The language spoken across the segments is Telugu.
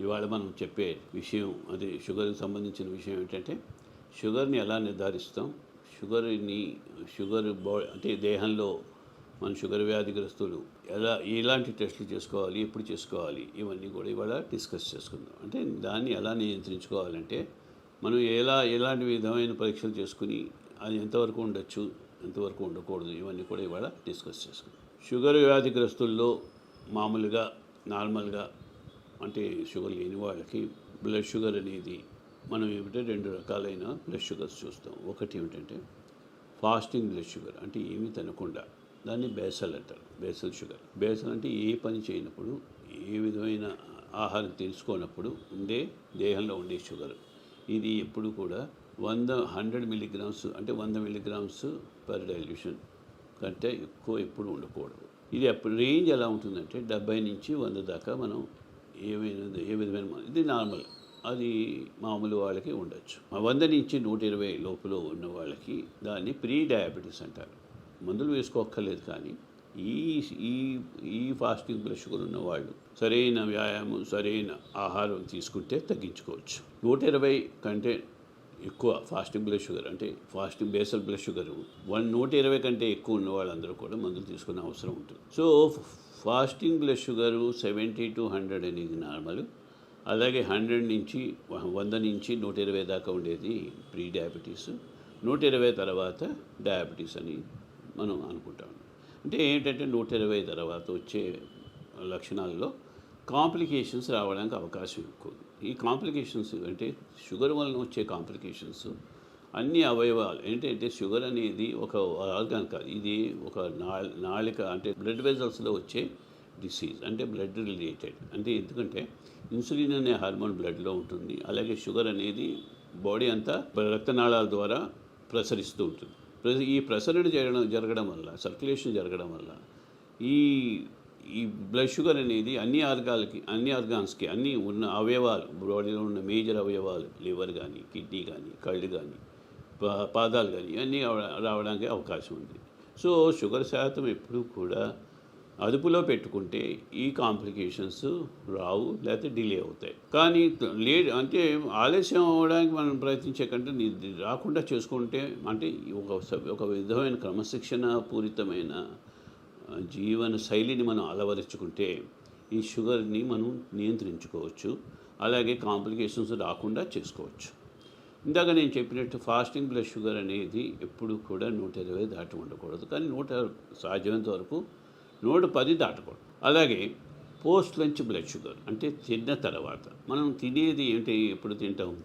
ఇవాళ మనం చెప్పే విషయం అది షుగర్కి సంబంధించిన విషయం ఏంటంటే షుగర్ని ఎలా నిర్ధారిస్తాం? షుగర్ని షుగర్ బా అంటే దేహంలో మన షుగర్ వ్యాధిగ్రస్తులు ఎలా ఎలాంటి టెస్టులు చేసుకోవాలి ఎప్పుడు చేసుకోవాలి ఇవన్నీ కూడా ఇవాళ డిస్కస్ చేసుకుందాం. అంటే దాన్ని ఎలా నియంత్రించుకోవాలంటే మనం ఎలా ఎలాంటి విధమైన పరీక్షలు చేసుకుని అది ఎంతవరకు ఉండొచ్చు ఎంతవరకు ఉండకూడదు ఇవన్నీ కూడా ఇవాళ డిస్కస్ చేసుకుందాం. షుగర్ వ్యాధిగ్రస్తుల్లో మామూలుగా నార్మల్గా అంటే షుగర్ లేని వాళ్ళకి బ్లడ్ షుగర్ అనేది మనం ఏమిటంటే రెండు రకాలైన బ్లడ్ షుగర్స్ చూస్తాం. ఒకటి ఏమిటంటే ఫాస్టింగ్ బ్లడ్ షుగర్ అంటే ఏమీ తినకుండా దాన్ని బేసల్ అంటారు. Basal sugar. బేసల్ అంటే ఏ పని చేయనప్పుడు ఏ విధమైన ఆహారం తీసుకోనప్పుడు ఉండే దేహంలో ఉండే షుగర్. ఇది ఎప్పుడు కూడా వంద హండ్రెడ్ మిల్లీగ్రామ్స్ అంటే వంద మిల్లీగ్రామ్స్ పర్ డైల్యూషన్ కంటే ఎక్కువ ఎప్పుడు ఉండకూడదు. ఇది అప్పుడు రేంజ్ ఎలా ఉంటుందంటే డెబ్బై నుంచి వంద దాకా మనం ఏమైనా ఏ విధమైన ఇది నార్మల్. అది మామూలు వాళ్ళకి ఉండొచ్చు. వంద నుంచి నూట ఇరవై లోపల ఉన్న వాళ్ళకి దాన్ని ప్రీ డయాబెటీస్ అంటారు. మందులు వేసుకోక్కర్లేదు కానీ ఈ ఈ ఈ ఫాస్టింగ్ బ్లడ్ షుగర్ ఉన్న వాళ్ళు సరైన వ్యాయామం సరైన ఆహారం తీసుకుంటే తగ్గించుకోవచ్చు. నూట ఇరవై కంటే ఎక్కువ ఫాస్టింగ్ బ్లడ్ షుగర్ అంటే fasting basal blood sugar one నూట ఇరవై కంటే ఎక్కువ ఉన్న వాళ్ళందరూ కూడా మందులు తీసుకునే అవసరం ఉంటుంది. So fasting blood sugar seventy to hundred అనేది నార్మల్. అలాగే హండ్రెడ్ నుంచి వంద నుంచి నూట ఇరవై దాకా ఉండేది ప్రీ డయాబెటీస్ నూట ఇరవై తర్వాత డయాబెటీస్ అని మనం అనుకుంటాం. అంటే ఏంటంటే నూట ఇరవై తర్వాత వచ్చే లక్షణాల్లో కాంప్లికేషన్స్ రావడానికి అవకాశం ఎక్కువ. ఈ కాంప్లికేషన్స్ అంటే షుగర్ వలన వచ్చే కాంప్లికేషన్స్ అన్ని అవయవాలు. ఏంటంటే షుగర్ అనేది ఒక ఆర్గాన్ కాదు. ఇది ఒక నా- నాళిక అంటే బ్లడ్ వెజల్స్లో వచ్చే డిసీజ్ అంటే బ్లడ్ రిలేటెడ్. అంటే ఎందుకంటే ఇన్సులిన్ అనే హార్మోన్ బ్లడ్లో ఉంటుంది. అలాగే షుగర్ అనేది బాడీ అంతా రక్తనాళాల ద్వారా ప్రసరిస్తూ ఉంటుంది. ఈ ప్రసరణ జరగడం జరగడం వల్ల సర్క్యులేషన్ జరగడం వల్ల ఈ ఈ బ్లడ్ షుగర్ అనేది అన్ని ఆర్గాలకి అన్ని ఆర్గాన్స్కి అన్ని ఉన్న అవయవాలు బాడీలో ఉన్న మేజర్ అవయవాలు లివర్ కానీ కిడ్నీ కానీ కళ్ళు కానీ పాదాలు కానీ ఇవన్నీ రావడానికి అవకాశం ఉంది. సో షుగర్ శాతం ఎప్పుడూ కూడా అదుపులో పెట్టుకుంటే ఈ కాంప్లికేషన్స్ రావు లేకపోతే డిలే అవుతాయి. కానీ లే అంటే ఆలస్యం అవ్వడానికి మనం ప్రయత్నించే కంటే రాకుండా చేసుకుంటే అంటే ఒక ఒక విధమైన క్రమశిక్షణ పూరితమైన జీవన శైలిని మనం అలవరుచుకుంటే ఈ షుగర్ని మనం నియంత్రించుకోవచ్చు. అలాగే కాంప్లికేషన్స్ రాకుండా చేసుకోవచ్చు. ఇందాక నేను చెప్పినట్టు ఫాస్టింగ్ బ్లడ్ షుగర్ అనేది ఎప్పుడు కూడా నూట ఇరవై దాటి ఉండకూడదు. కానీ నూట సాధ్యమైనంత వరకు నూట పది దాటకూడదు. అలాగే పోస్ట్ లంచ్ బ్లడ్ షుగర్ అంటే తిన్న తర్వాత మనం తినేది ఏంటి ఎప్పుడు తింటాం?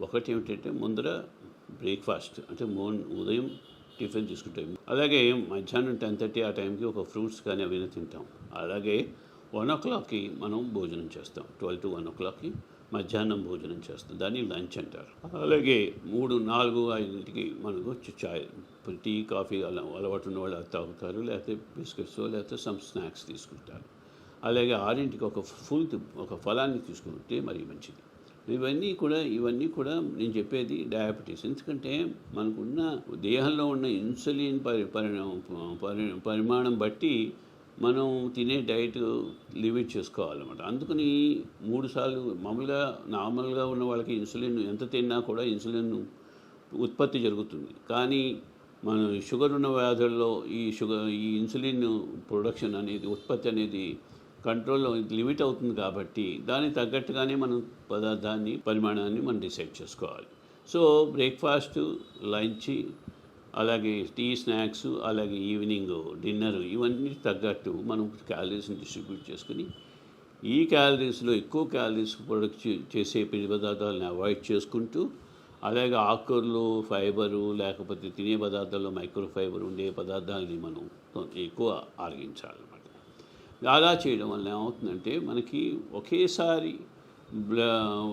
ఒకటి ఏమిటంటే ముందర బ్రేక్ఫాస్ట్ అంటే మోన్ ఉదయం టిఫిన్ తీసుకుంటాం. అలాగే మధ్యాహ్నం టెన్ థర్టీ ఆ టైంకి ఒక ఫ్రూట్స్ కానీ అవి తింటాం. అలాగే వన్ ఓ క్లాక్కి మనం భోజనం చేస్తాం. ట్వెల్వ్ టు వన్ ఓ క్లాక్కి మధ్యాహ్నం భోజనం చేస్తాం. దాన్ని లంచ్ అంటారు. అలాగే మూడు నాలుగు ఐదుకి మనకు చాయ్ టీ కాఫీ అలా అలవాటు ఉన్న వాళ్ళు తాగుతారు లేకపోతే బిస్కెట్స్ లేకపోతే సమ్ స్నాక్స్ తీసుకుంటారు. అలాగే ఆరింటికి ఒక ఫుల్ ఒక ఫలాన్ని తీసుకుంటే మరీ మంచిది. ఇవన్నీ కూడా ఇవన్నీ కూడా నేను చెప్పేది డయాబెటీస్. ఎందుకంటే మనకున్న దేహంలో ఉన్న ఇన్సులిన్ పరి పరిణామం పరి పరిమాణం బట్టి మనం తినే డైట్ లిమిట్ చేసుకోవాలన్నమాట. అందుకని మూడుసార్లు మామూలుగా నార్మల్గా ఉన్న వాళ్ళకి ఇన్సులిన్ ఎంత తిన్నా కూడా ఇన్సులిన్ ఉత్పత్తి జరుగుతుంది. కానీ మన షుగర్ ఉన్న వ్యాధుల్లో ఈ షుగర్ ఈ ఇన్సులిన్ ప్రొడక్షన్ అనేది ఉత్పత్తి అనేది కంట్రోల్లో లిమిట్ అవుతుంది కాబట్టి దానికి తగ్గట్టుగానే మనం పదార్థాన్ని పరిమాణాన్ని మనం డిసైడ్ చేసుకోవాలి. సో బ్రేక్ఫాస్ట్ లంచ్ అలాగే టీ స్నాక్స్ అలాగే ఈవినింగ్ డిన్నర్ ఇవన్నీ తగ్గట్టు మనం క్యాలరీస్ని డిస్ట్రిబ్యూట్ చేసుకుని ఈ క్యాలరీస్లో ఎక్కువ క్యాలరీస్ ప్రొడక్ట్ చేసే పిండి పదార్థాలను అవాయిడ్ చేసుకుంటూ అలాగే ఆకుకూరలు ఫైబరు లేకపోతే తినే పదార్థాల్లో మైక్రోఫైబర్ ఉండే పదార్థాలని మనం ఎక్కువ ఆరగించాలన్నమాట. అలా చేయడం వల్ల ఏమవుతుందంటే మనకి ఒకేసారి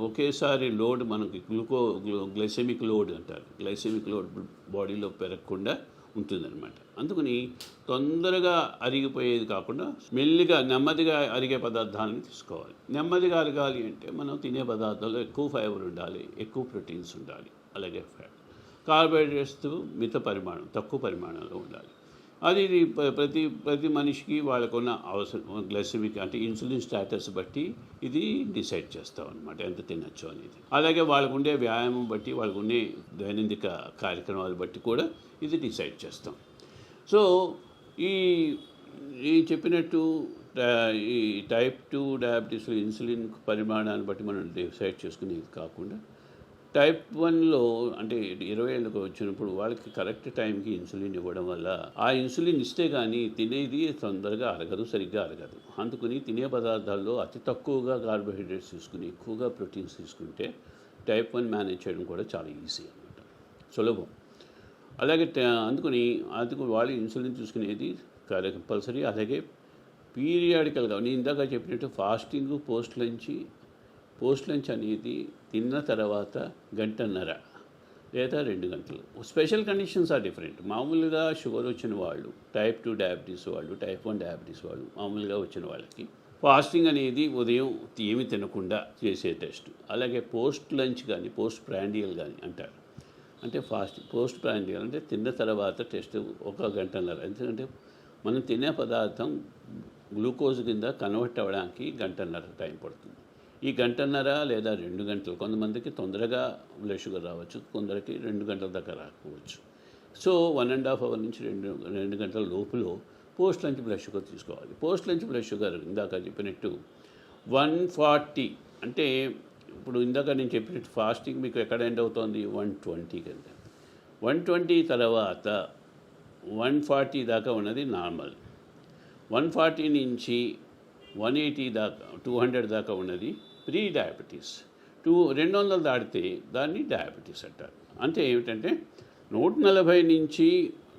ఒకేసారి లోడ్ మనకి గ్లూకో గ్లైసెమిక్ లోడ్ అంటారు. గ్లైసెమిక్ లోడ్ బాడీలో పెరగకుండా ఉంటుందన్నమాట. అందుకని తొందరగా అరిగిపోయేది కాకుండా మెల్లిగా నెమ్మదిగా అరిగే పదార్థాలను తీసుకోవాలి. నెమ్మదిగా అరగాలి అంటే మనం తినే పదార్థాల్లో ఎక్కువ ఫైబర్ ఉండాలి ఎక్కువ ప్రోటీన్స్ ఉండాలి అలాగే ఫ్యాట్. కార్బోహైడ్రేట్స్ మిత పరిమాణం తక్కువ పరిమాణంలో ఉండాలి. అది ఇది ప్ర- ప్రతి ప్రతి మనిషికి వాళ్ళకున్న అవసరం గ్లైసమిక్ అంటే ఇన్సులిన్ స్టాటస్ బట్టి ఇది డిసైడ్ చేస్తాం అనమాట ఎంత తినచ్చు అనేది. అలాగే వాళ్ళకు ఉండే వ్యాయామం బట్టి వాళ్ళకు ఉండే దైనందిక కార్యక్రమాలు బట్టి కూడా ఇది డిసైడ్ చేస్తాం. సో ఈ ఈ చెప్పినట్టు ఈ టైప్ టూ డయాబెటీస్లో ఇన్సులిన్ పరిమాణాన్ని బట్టి మనం డిసైడ్ చేసుకునేది కాకుండా టైప్ వన్లో అంటే ఇరవై ఏళ్ళకి వచ్చినప్పుడు వాళ్ళకి కరెక్ట్ టైంకి ఇన్సులిన్ ఇవ్వడం వల్ల ఆ ఇన్సులిన్ ఇస్తే కానీ తినేది తొందరగా అరగదు సరిగ్గా అరగదు. అందుకని తినే పదార్థాల్లో అతి తక్కువగా కార్బోహైడ్రేట్స్ తీసుకుని ఎక్కువగా ప్రోటీన్స్ తీసుకుంటే టైప్ వన్ మేనేజ్ చేయడం కూడా చాలా ఈజీ అనమాట సులభం. అలాగే ట- అందుకని అందుకు వాళ్ళు ఇన్సులిన్ తీసుకునేది కంపల్సరీ. అలాగే పీరియాడికల్గా నేను ఇందాక చెప్పినట్టు fasting post lunch post lunch అనేది తిన్న తర్వాత గంటన్నర లేదా రెండు గంటలు. Special conditions are different. మామూలుగా షుగర్ వచ్చిన వాళ్ళు టైప్ టూ డయాబెటీస్ వాళ్ళు టైప్ వన్ డయాబెటీస్ వాళ్ళు మామూలుగా వచ్చిన వాళ్ళకి ఫాస్టింగ్ అనేది ఉదయం ఏమి తినకుండా చేసే టెస్ట్. అలాగే పోస్ట్ లంచ్ కానీ పోస్ట్ ప్రాండియల్ కానీ అంటారు. అంటే ఫాస్ట్ పోస్ట్ ప్రాండియల్ అంటే తిన్న తర్వాత టెస్ట్ ఒక గంటన్నర. ఎందుకంటే మనం తినే పదార్థం గ్లూకోజ్ కింద కన్వర్ట్ అవ్వడానికి గంటన్నర టైం పడుతుంది. ఈ గంటన్నర లేదా రెండు గంటలు కొంతమందికి తొందరగా బ్లడ్ షుగర్ రావచ్చు కొందరికి రెండు గంటల దాకా రాకపోవచ్చు. So one and half hour నుంచి రెండు రెండు గంటల లోపులో పోస్ట్ లంచ్ బ్లడ్ షుగర్ తీసుకోవాలి. పోస్ట్ లంచ్ బ్లడ్ షుగర్ ఇందాక చెప్పినట్టు వన్ ఫార్టీ అంటే ఇప్పుడు ఇందాక నేను చెప్పినట్టు ఫాస్టింగ్ మీకు ఎక్కడ ఎండ్ అవుతుంది? వన్ ట్వంటీ కింద వన్ ట్వంటీ తర్వాత వన్ ఫార్టీ దాకా ఉన్నది నార్మల్ వన్ ఫార్టీ నుంచి వన్ ఎయిటీ దాకా టూ హండ్రెడ్ దాకా ఉన్నది ప్రీ డయాబెటీస్ టూ రెండు వందలు దాటితే దాన్ని డయాబెటీస్ అంటారు. అంటే ఏమిటంటే నూట నలభై నుంచి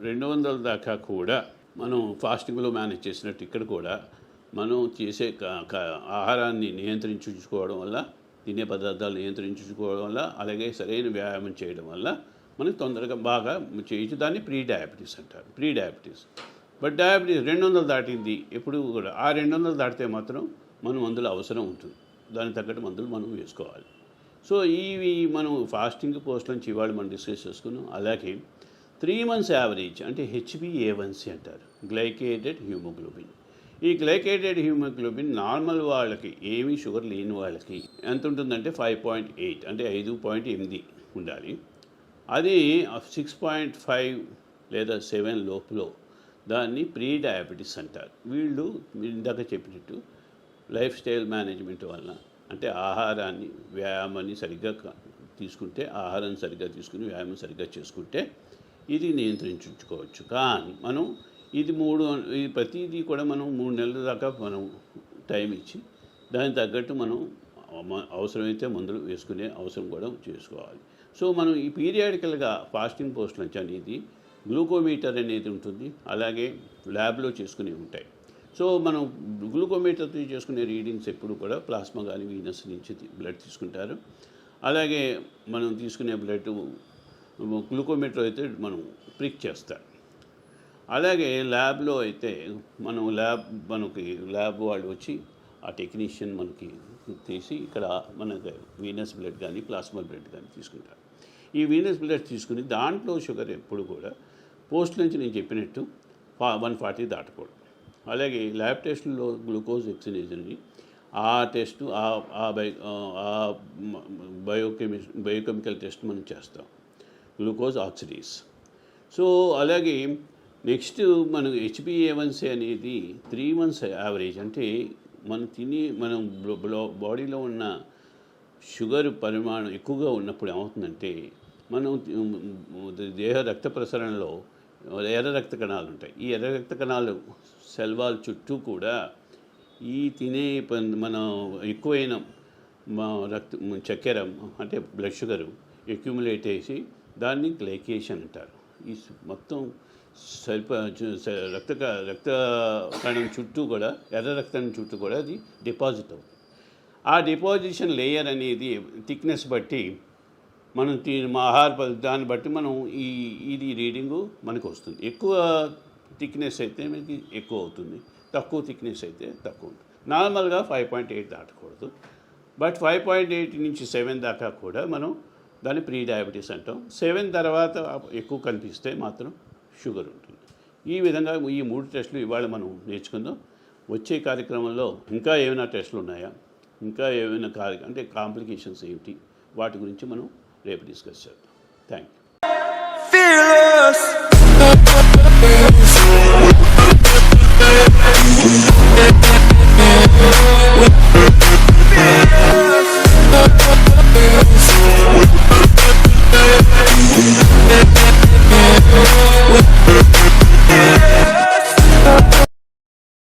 రెండు వందల దాకా కూడా మనం ఫాస్టింగ్లో మేనేజ్ చేసినట్టు ఇక్కడ కూడా మనం చేసే ఆహారాన్ని నియంత్రించుకోవడం వల్ల తినే పదార్థాలు నియంత్రించుకోవడం వల్ల అలాగే సరైన వ్యాయామం చేయడం వల్ల మనకి తొందరగా బాగా చేయొచ్చు దాన్ని ప్రీ డయాబెటీస్ అంటారు. ప్రీ డయాబెటీస్ బట్ డయాబెటీస్ రెండు వందలు దాటింది ఎప్పుడు కూడా. ఆ రెండు వందలు దాటితే మాత్రం మనం మందులు అవసరం ఉంటుంది. దానికి తగ్గట్టు మందులు మనం వేసుకోవాలి. సో ఇవి మనం ఫాస్టింగ్ పోస్ట్ నుంచి ఇవాళ మనం డిస్కస్ చేసుకున్నాం. అలాగే త్రీ మంత్స్ యావరేజ్ అంటే H B A one C అంటారు గ్లైకేటెడ్ హ్యూమోగ్లోబిన్. ఈ గ్లైకేటెడ్ హ్యూమోగ్లోబిన్ నార్మల్ వాళ్ళకి ఏమీ షుగర్ లేని వాళ్ళకి ఎంత ఉంటుందంటే ఫైవ్ పాయింట్ ఎయిట్ అంటే ఐదు పాయింట్ ఎనిమిది ఉండాలి. అది సిక్స్ పాయింట్ ఫైవ్ లేదా సెవెన్ లోపులో దాన్ని ప్రీ డయాబెటీస్ అంటారు. వీళ్ళు ఇందాక చెప్పినట్టు లైఫ్ స్టైల్ మేనేజ్మెంట్ వలన అంటే ఆహారాన్ని వ్యాయామాన్ని సరిగ్గా తీసుకుంటే ఆహారం సరిగ్గా తీసుకుని వ్యాయామం సరిగ్గా చేసుకుంటే ఇది నియంత్రించుకోవచ్చు. కానీ మనం ఇది మూడు ఇది ప్రతిదీ కూడా మనం మూడు నెలల దాకా మనం టైం ఇచ్చి దానికి తగ్గట్టు మనం అవసరమైతే మందులు వేసుకునే అవసరం కూడా చేసుకోవాలి. సో మనం ఈ పీరియాడికల్గా ఫాస్టింగ్ పోస్ట్ లంచ్ అనేది గ్లూకోమీటర్ అనేది ఉంటుంది. అలాగే ల్యాబ్లో చేసుకునే ఉంటాయి. సో మనం గ్లూకోమీటర్తో చేసుకునే రీడింగ్స్ ఎప్పుడు కూడా ప్లాస్మా కానీ వీనస్ నుంచి బ్లడ్ తీసుకుంటారు. అలాగే మనం తీసుకునే బ్లడ్ గ్లూకోమీటర్ అయితే మనం ప్రిక్ చేస్తారు అలాగే ల్యాబ్లో అయితే మనం ల్యాబ్ మనకి ల్యాబ్ వాళ్ళు వచ్చి ఆ టెక్నీషియన్ మనకి తీసి ఇక్కడ మనకి వీనస్ బ్లడ్ కానీ ప్లాస్మా బ్లడ్ కానీ తీసుకుంటారు. ఈ వీనస్ బ్లడ్ తీసుకుని దాంట్లో షుగర్ ఎప్పుడు కూడా పోస్ట్ నుంచి నేను చెప్పినట్టు వన్ ఫార్టీ దాటకూడదు. అలాగే ల్యాబ్ టెస్టుల్లో గ్లూకోజ్ ఎక్సినేజన్ని ఆ టెస్ట్ ఆ బై ఆ బయోకెమి బయోకెమికల్ టెస్ట్ మనం చేస్తాం. Glucose oxidase. సో అలాగే నెక్స్ట్ మనం హెచ్బిఏవన్సీ అనేది త్రీ మంత్స్ యావరేజ్ అంటే మనం తిని మనం బాడీలో ఉన్న షుగర్ పరిమాణం ఎక్కువగా ఉన్నప్పుడు ఏమవుతుందంటే మనం దేహ రక్త ప్రసరణలో ఎర్ర రక్త కణాలు ఉంటాయి. ఈ ఎర్ర రక్త కణాలు సెల్వాల్ చుట్టూ కూడా ఈ తినే మనం ఎక్కువైన రక్త చక్కెర అంటే బ్లడ్ షుగర్ అక్యుములేట్ చేసి దాన్ని గ్లైకేషన్ అంటారు. ఈ మొత్తం సరిప రక్త రక్త కణం చుట్టూ కూడా ఎర్ర రక్తం చుట్టూ కూడా అది డిపాజిట్ అవుతుంది. ఆ డిపాజిషన్ లేయర్ అనేది థిక్నెస్ బట్టి మనం తీ మా ఆహార దాన్ని బట్టి మనం ఈ ఇది రీడింగు మనకు వస్తుంది. ఎక్కువ థిక్నెస్ అయితే మనకి ఎక్కువ అవుతుంది. తక్కువ థిక్నెస్ అయితే తక్కువ ఉంటుంది. నార్మల్గా ఫైవ్ పాయింట్ ఎయిట్ దాటకూడదు. బట్ ఫైవ్ పాయింట్ ఎయిట్ నుంచి సెవెన్ దాకా కూడా మనం దాన్ని ప్రీ డయాబెటీస్ అంటాం. సెవెన్ తర్వాత ఎక్కువ కనిపిస్తే మాత్రం షుగర్ ఉంటుంది. ఈ విధంగా ఈ మూడు టెస్టులు ఇవాళ మనం నేర్చుకుందాం. వచ్చే కార్యక్రమంలో ఇంకా ఏమైనా టెస్టులు ఉన్నాయా? ఇంకా ఏమైనా కార్య అంటే కాంప్లికేషన్స్ ఏమిటి వాటి గురించి మనం rape discussion. Thank you.